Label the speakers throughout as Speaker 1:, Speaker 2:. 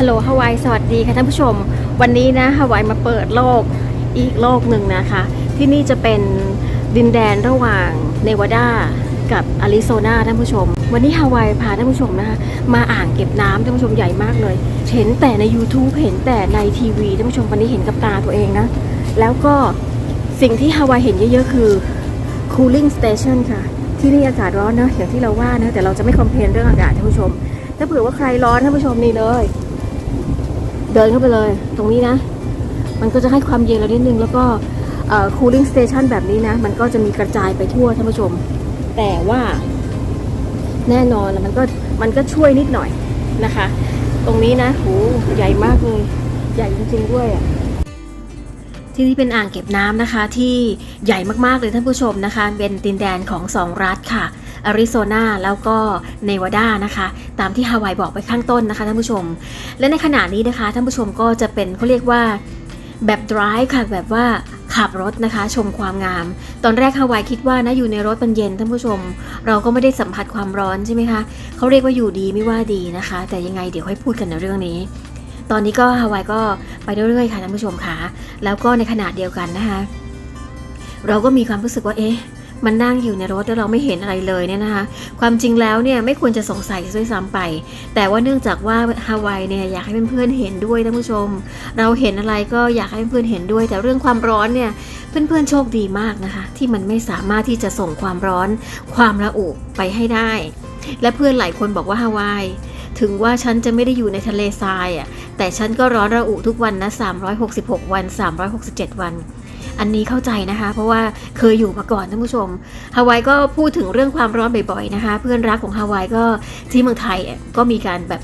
Speaker 1: ฮัลโหลฮาวายสวัสดีค่ะท่านผู้ชม วันนี้นะฮาวายมาเปิดโลกอีกโลกหนึ่งนะคะ ที่นี่จะเป็นดินแดนระหว่างเนวาดากับอาริโซนาท่านผู้ชม วันนี้ฮาวายพาท่านผู้ชมนะคะมาอ่างเก็บน้ำท่านผู้ชมใหญ่มากเลย เห็นแต่ใน YouTube เห็นแต่ในทีวีท่านผู้ชมวันนี้เห็นกับตาตัวเองนะ แล้วก็สิ่งที่ฮาวายเห็นเยอะๆคือ cooling station ค่ะ ที่นี่อากาศร้อนเนอะอย่างที่เราว่านะแต่เราจะไม่คอมเพลนเรื่องอากาศท่านผู้ชม ถ้าเผื่อว่าใครร้อนท่านผู้ชมนี่เลย เดินเข้าไปเลย ตรงนี้นะ มันก็จะให้ความเย็นเรานิดนึง แล้วก็เอ่อ cooling station แบบนี้นะ มันก็จะมีกระจายไปทั่วท่านผู้ชม แต่ว่าแน่นอนมันก็มันก็ช่วยนิดหน่อยนะคะ ตรงนี้นะโหใหญ่มากเลย ใหญ่จริงๆด้วยอะที่นี่เป็นอ่างเก็บน้ำนะคะ ที่ใหญ่มากๆเลยท่านผู้ชมนะคะ เป็นดินแดนของสองรัฐค่ะ อาริโซนาแล้วก็เนวาดานะคะ ตามที่ฮาวายบอกไปข้างต้นนะคะท่านผู้ชม และในขณะนี้นะคะท่านผู้ชมก็จะเป็นเขาเรียกว่าแบบ drive ค่ะแบบว่าขับรถนะคะ ชมความงาม ตอนแรกฮาวายคิดว่านะอยู่ในรถมันเย็นท่านผู้ชม เราก็ไม่ได้สัมผัสความร้อนใช่ไหมคะเขาเรียกว่าอยู่ดีไม่ว่าดีนะคะ แต่ยังไงเดี๋ยวค่อยพูดกันในเรื่องนี้ ตอนนี้ก็ฮาวายก็ไปเรื่อยๆค่ะท่านผู้ชมค่ะแล้วก็ในขณะเดียวกันนะคะ เราก็มีความรู้สึกว่าเอ๊ะ มันนั่งอยู่ในรถแล้วเราไม่เห็นอะไรเลยเนี่ยนะคะ ความจริงแล้วเนี่ยไม่ควรจะสงสัยด้วยซ้ำไป แต่ว่าเนื่องจากว่าฮาวายเนี่ยอยากให้เพื่อนๆเห็นด้วยท่านผู้ชม เราเห็นอะไรก็อยากให้เพื่อนๆเห็นด้วย แต่เรื่องความร้อนเนี่ยเพื่อนๆโชคดีมากนะคะ ที่มันไม่สามารถที่จะส่งความร้อน ความระอุไปให้ได้ และเพื่อนหลายคนบอกว่าฮาวายถึงว่าฉันจะไม่ได้อยู่ในทะเลทรายอะแต่ฉันก็ร้อนระอุทุกวันนะ366 วัน 367 วัน อันนี้เข้าใจนะคะ เพราะว่าเคยอยู่มาก่อนท่านผู้ชมฮาวายก็พูดถึงเรื่องความร้อนบ่อยๆนะคะ เพื่อนรักของฮาวายก็ที่เมืองไทยก็มีการแบบ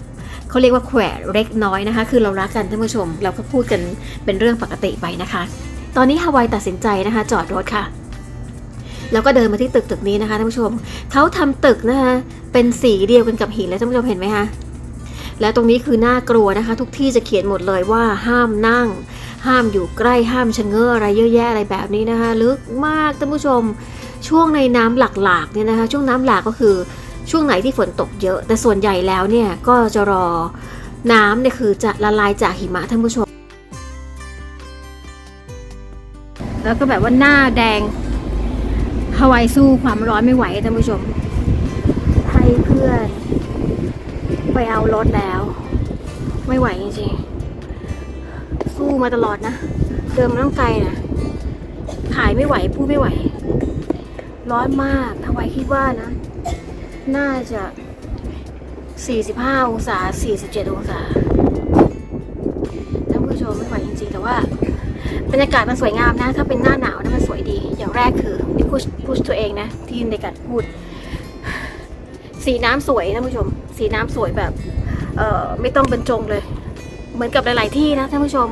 Speaker 1: เขาเรียกว่าแขวะเล็กน้อยนะคะ คือเรารักกันท่านผู้ชม เราก็พูดกันเป็นเรื่องปกติไปนะคะ ตอนนี้ฮาวายตัดสินใจนะคะ จอดรถค่ะ แล้วก็เดินมาที่ตึกตึกนี้นะคะท่านผู้ชมเขาทำตึกนะคะเป็นสีเดียวกันกับหินเลยท่านผู้ชมเห็นไหมคะแล้วตรงนี้คือน่ากลัวนะคะ ทุกที่จะเขียนหมดเลยว่าห้ามนั่ง ห้ามอยู่ใกล้ห้ามชะเง้ออะไรเยอะแยะอะไรแบบนี้นะคะ ลึกมากท่านผู้ชม ช่วงในน้ำหลากๆเนี่ยนะคะ ช่วงน้ำหลากก็คือช่วงไหนที่ฝนตกเยอะ แต่ส่วนใหญ่แล้วเนี่ยก็จะรอน้ำเนี่ยคือจะละลายจากหิมะท่านผู้ชม แล้วก็แบบว่าหน้าแดงฮาวายสู้ความร้อนไม่ไหวท่านผู้ชม ให้เพื่อน ไปเอารถแล้ว ไม่ไหวจริงๆ สู้มาตลอดนะ เดินมาต้องไกลนะขายไม่ไหวพูดไม่ไหว ร้อนมากทวายคิดว่านะ น่าจะ 45 องศา 47 องศาท่านผู้ชมไม่ไหวจริงๆ แต่ว่าบรรยากาศมันสวยงามนะ ถ้าเป็นหน้าหนาวนะมันสวยดี อย่างแรกคือนี่พุชพุชตัวเองนะ ที่ในการพูด สีน้ำสวยนะผู้ชม สีน้ำสวยแบบ เอ่อ ไม่ต้องบรรจงเลย เหมือนกับหลาย ๆ ที่นะท่านผู้ชม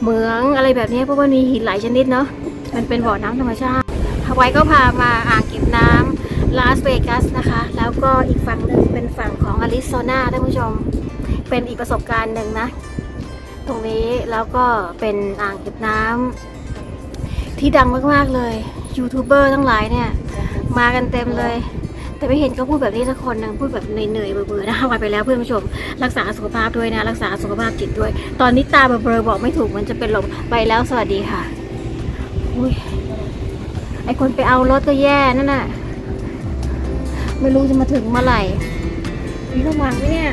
Speaker 1: เหมืองอะไรแบบนี้เพราะว่ามีหินหลายชนิดเนาะมันเป็นบ่อน้ำธรรมชาติฮาวายก็พามาอ่างเก็บน้ำลาสเวกัสนะคะ แล้วก็อีกฝั่งหนึ่งเป็นฝั่งของอาริโซนาท่านผู้ชม เป็นอีกประสบการณ์หนึ่งนะ ตรงนี้แล้วก็เป็นอ่างเก็บน้ำที่ดังมากๆเลยยูทูบเบอร์ทั้งหลายเนี่ย มากันเต็มเลย แต่ไม่เห็นเขาพูดแบบนี้สักคนนึงพูดแบบเหนื่อยๆเบื่อๆนะวันไปแล้วเพื่อนผู้ชม รักษาสุขภาพด้วยนะ รักษาสุขภาพจิตด้วย ตอนนี้ตาเบลอๆบอกไม่ถูกมันจะเป็นลมไปแล้วสวัสดีค่ะอุ้ยไอคนไปเอารถก็แย่นั่นน่ะไม่รู้จะมาถึงเมื่อไหร่มีระวังไหมเนี่ย